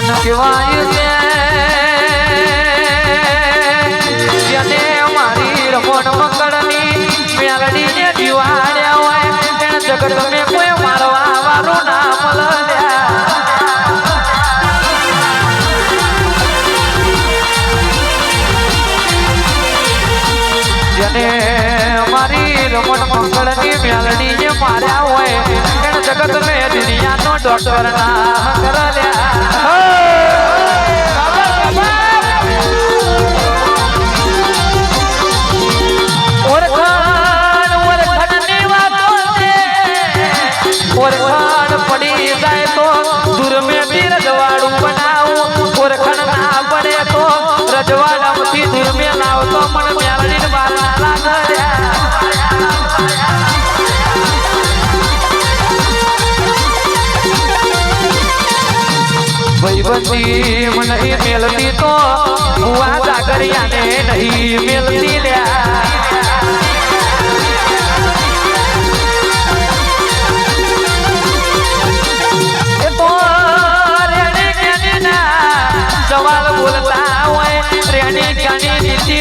કહેવાય છે જેને મારી રમણ મંગળની મેળડીને જીવાડ્યા હોય એને જગત મેં કોઈ મારવા વાળું નામ લડ્યા જેને મારી રમણ મંગળની મેળડીને માર્યા હોય એને જગત મેં દુનિયાનો ડોક્ટર ના ભાઈબંધી મને મેલતી તો હું આ સાગરિયાને નહીં મેલતી લ્યા.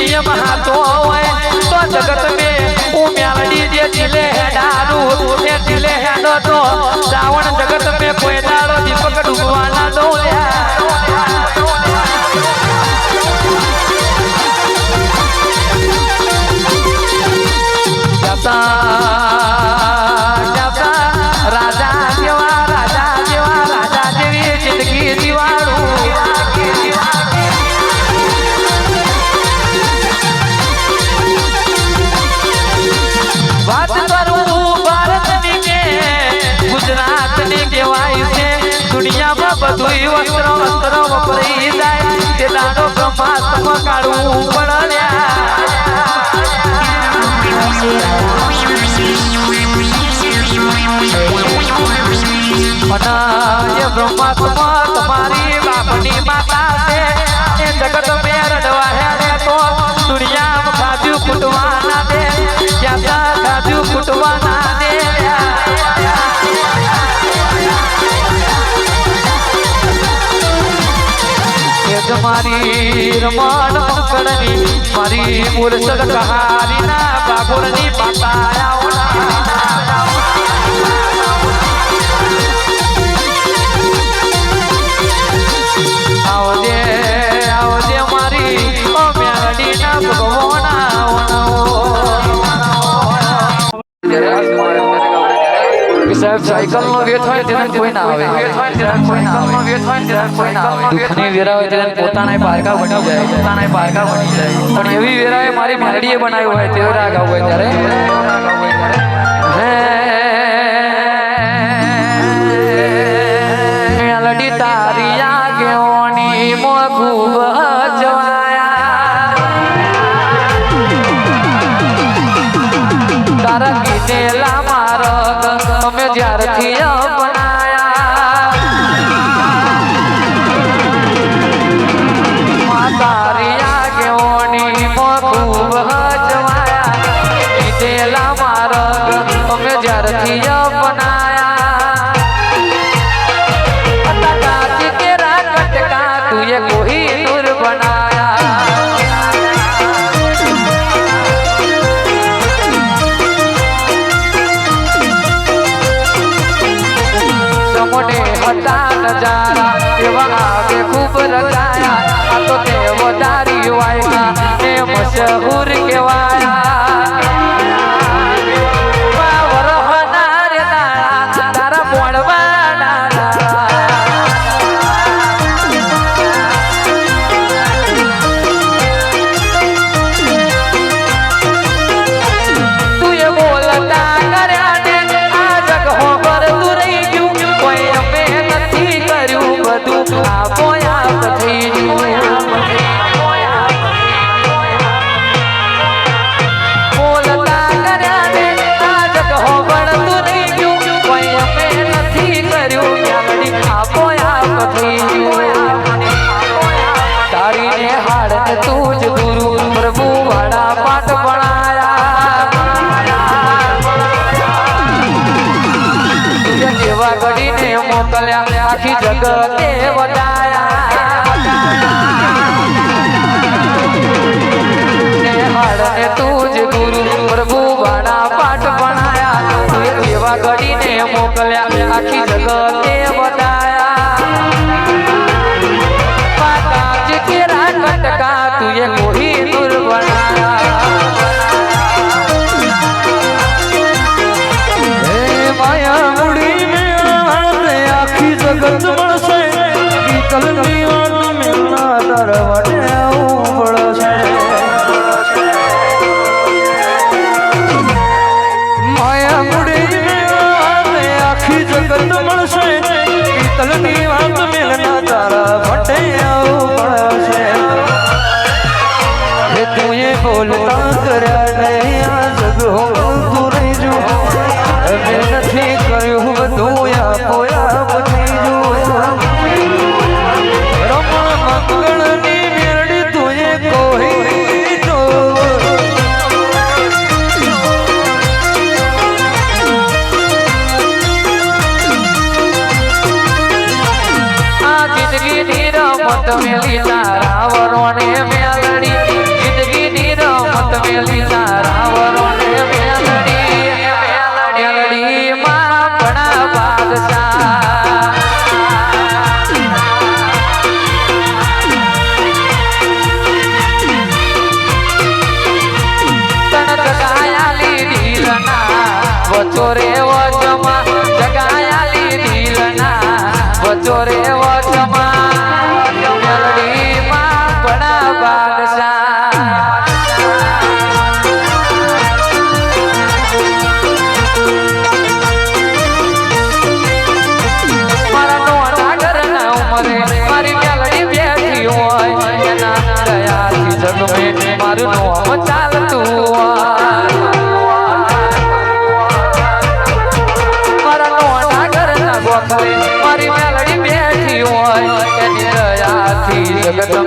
નિયમ હાથો હોય, તો જગત મે હું જે દિલે હેડારું એ દિલે હેડો તો શ્રાવણ જગત મે કોઈ બધું વસ્ત્ર વસ્ત્ર વપરાઈ જાય તે દાડો બ્રહ્માસ્ત્ર કાઢવું પડ્યા એ બ્રહ્માસ્ત્ર તમારી બાપની માતા છે એ જગત મેં રડવા હે તો દુનિયા ખાધ્યું ફૂટવાના દે. એ તમારી રમણ પકડની મારી મુરસદ કહારીના બાગોરની માતા આવજે સાહેબ સાયકલ નો વેત હોય તેને કોઈ ના આવે દુઃખની વેરા હોય તેને પોતાના પારકા બની જાય પોતાના પારકા બની જાય પણ એવી વેરા મારી મારડીએ બનાવી હોય તે રાગ આવું હોય ત્યારે હે હતા નજારા એવા આગે ખૂબ રચાયા આ તો વધારી વાયકા એ મશહૂર કેવાયા આખી જગતે વધાયા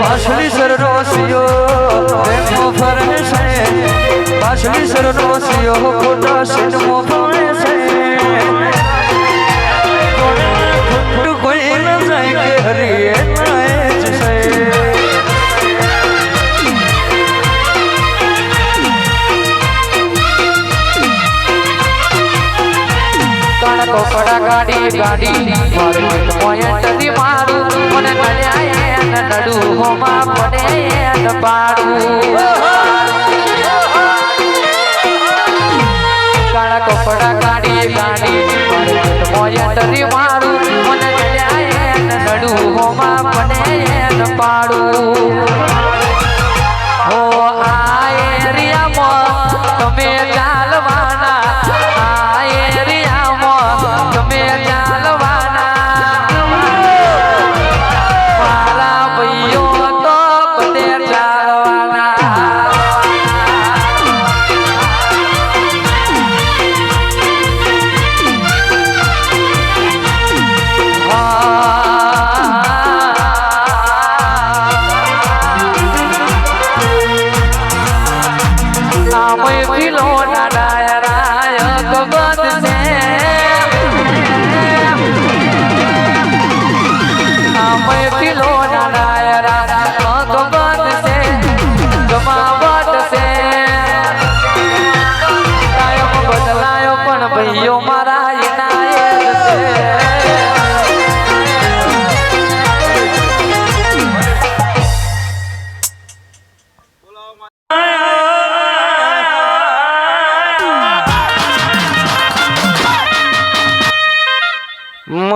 પાછલી સરનો સિયો ફરને છે પાછલી સરનો સિયો ખોટા સિન મોફા કપડા કાઢી ગાડી મારું પોઈન્ટ દી મારું મને મળ્યા એન નડું હોમાં પડે એન પાડું કાળા કોપડા ગાડી ગાડી મારું પોઈન્ટ દી મારું હોમાં મને ન પાડું.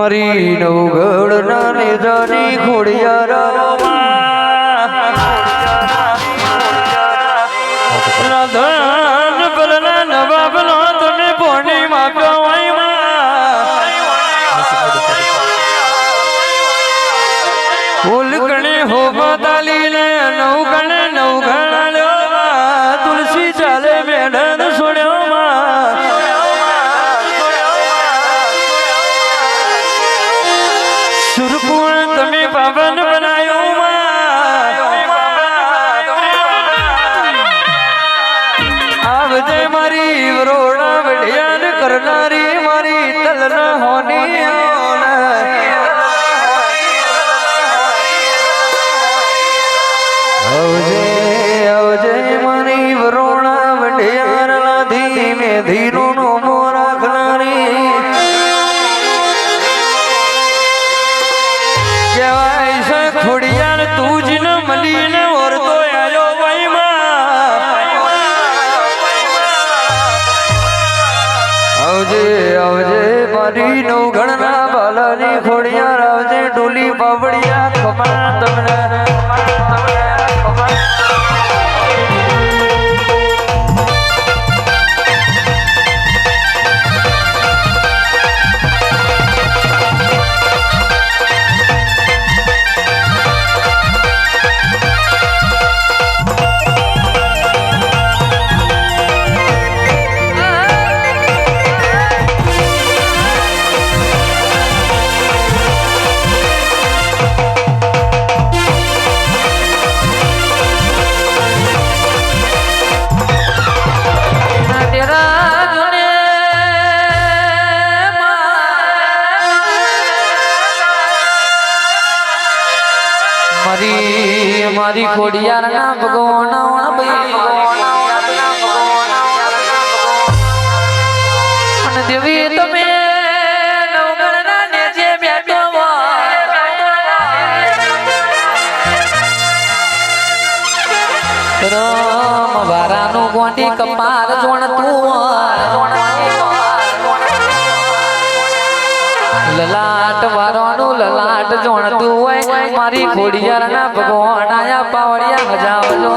મારી નવગઢ નાની જાની ખોડિયા રાધા. પવન બનાયું આવજે મારી રોડા વઢિયાન કરનારી થોડી યાર તું જ ન મળી મારી મારી ખોડિયાર ના ભગવાન અને દેવી તમે રામ વારાનું ગોંડી કપાર જોણ લલાટ વારવાનું લલાટ જોણતું હોય. મારી ખોડિયારના ભગવાન આયા પાવડિયા હજાવજો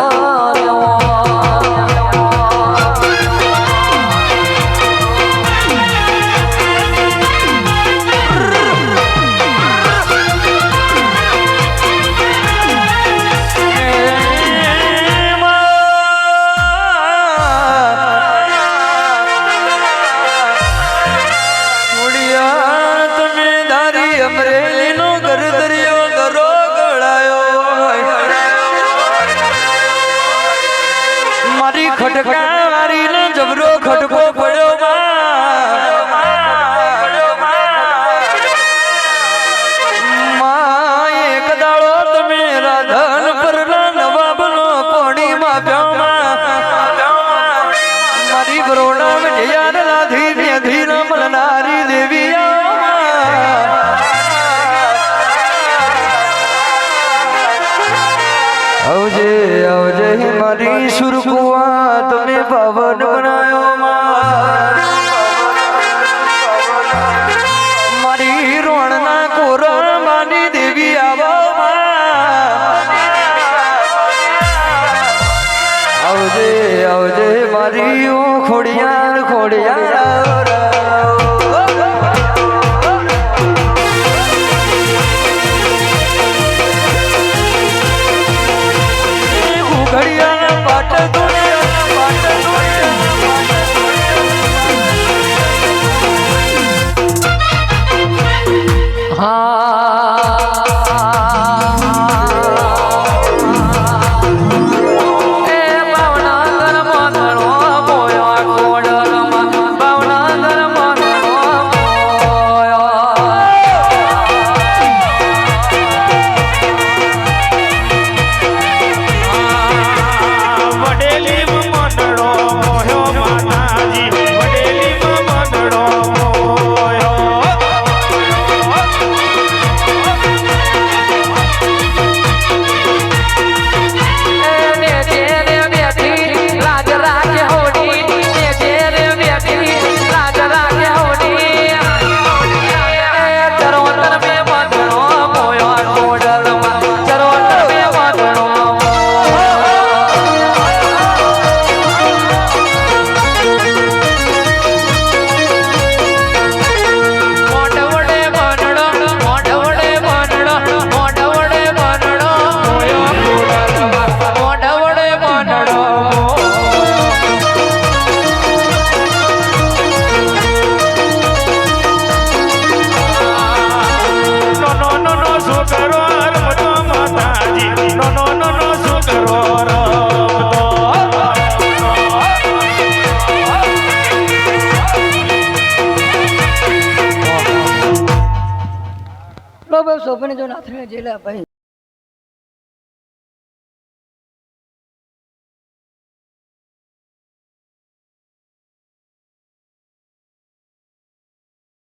ખટકો પડ્યો આવજે આવજે મારી સુરકુવા તમે પવન બના આપણને જો નાથને જેલા ભાઈ